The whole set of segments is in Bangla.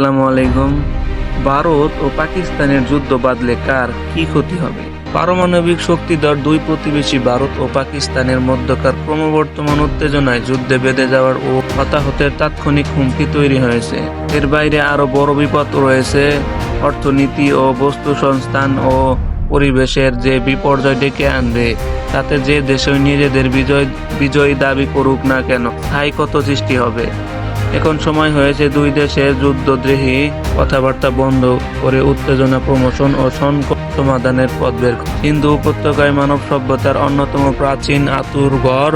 আসসালামু আলাইকুম। ভারত ও পাকিস্তানের যুদ্ধ বাদলে কার কি ক্ষতি হবে? পারমাণবিক শক্তিধর দুই প্রতিবেশী ভারত ও পাকিস্তানের মধ্যকার ক্রমবর্তমান উত্তেজনায় যুদ্ধে বেঁধে যাওয়ার ও হতাহতের তাৎক্ষণিক হুমকি তৈরি হয়েছে। এর বাইরে আরও বড় বিপদ রয়েছে। অর্থনীতি ও বস্তু সংস্থান ও পরিবেশের যে বিপর্যয় ডেকে আনবে, তাতে যে দেশে নিজেদের বিজয়, বিজয়ী দাবি করুক না কেন স্থায়ী কত সৃষ্টি হবে। এখন সময় হয়েছে দুই দেশের যুদ্ধদ্রোহী কথাবার্তা বন্ধ করে উত্তেজনা, প্রমোশন ও সংকট সমাধানের পথ বের হিন্দু উপত্যকায় মানব সভ্যতার অন্যতম প্রাচীন আতুর ঘর,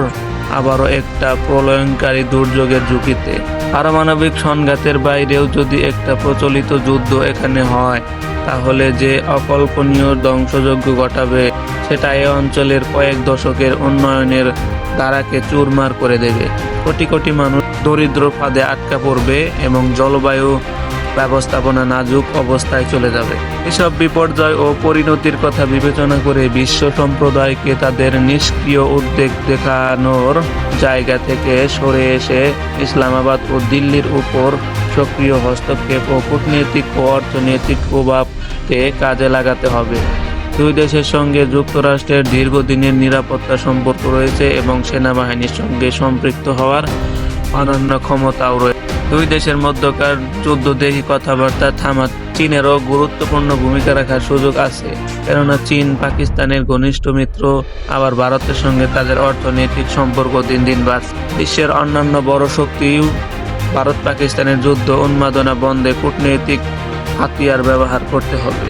আবারও একটা প্রলয়নকারী দুর্যোগের ঝুঁকিতে। পারমাণবিক সংঘাতের বাইরেও যদি একটা প্রচলিত যুদ্ধ এখানে হয় তাহলে যে অকল্পনীয় ধ্বংসযজ্ঞ ঘটাবে, সেটা এ অঞ্চলের কয়েক দশকের উন্নয়নের ধারাকে চুরমার করে দেবে। কোটি কোটি মানুষ দরিদ্র ফাঁদে আটকা পড়বে এবং জলবায়ু ব্যবস্থাপনা নাজুক অবস্থায় চলে যাবে। এসব বিপর্যয় ও পরিণতির কথা বিবেচনা করে বিশ্ব সম্প্রদায়কে তাদের নিষ্ক্রিয় উদ্বেগ দেখানোর জায়গা থেকে সরে এসে ইসলামাবাদ ও দিল্লির উপর সক্রিয় হস্তক্ষেপ ও কূটনৈতিক ও অর্থনৈতিক প্রভাবকে কাজে লাগাতে হবে। দুই দেশের সঙ্গে যুক্তরাষ্ট্রের দীর্ঘদিনের নিরাপত্তা সম্পর্ক রয়েছে এবং সেনাবাহিনীর সঙ্গে সম্পৃক্ত হওয়ার অনন্য ক্ষমতাও রয়েছে দুই দেশের মধ্যকার যুদ্ধদেহী কথাবার্তা থামা চীনেরও গুরুত্বপূর্ণ ভূমিকা রাখার সুযোগ আছে, কেননা চীন, পাকিস্তানের ঘনিষ্ঠ মিত্র, আবার ভারতের সঙ্গে তাদের অর্থনৈতিক সম্পর্ক দিন দিন বাড়ছে। বিশ্বের অন্যান্য বড় শক্তিও ভারত পাকিস্তানের যুদ্ধ উন্মাদনা বন্ধে কূটনৈতিক হাতিয়ার ব্যবহার করতে হবে।